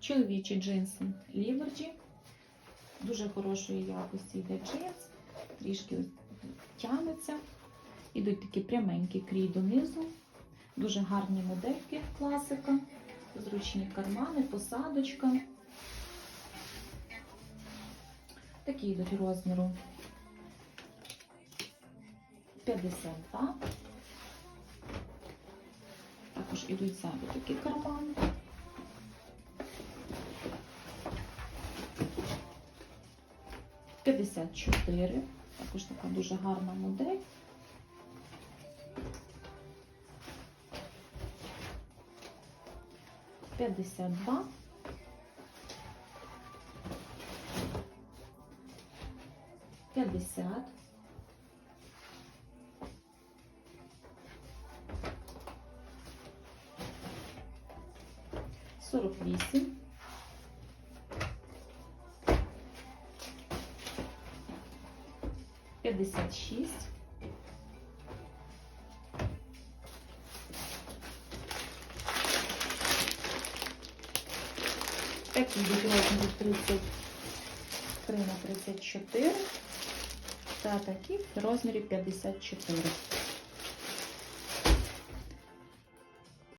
Чоловічі джинси Ліверджі. Дуже хорошої якості йде джинс, трішки тягнеться. Ідуть такі пряменькі крій донизу. Дуже гарні модельки, класика, зручні кармани, посадочка. Такі йдуть розміру 52. Також ідуть ззаду такі кармани. П'ятдесят чотири. Також така дуже гарна модель. П'ятдесят два. П'ятдесят. Сорок вісім. П'ятдесят шість. Такі йдуть розміри 33 на 34 та такі в розмірі 54.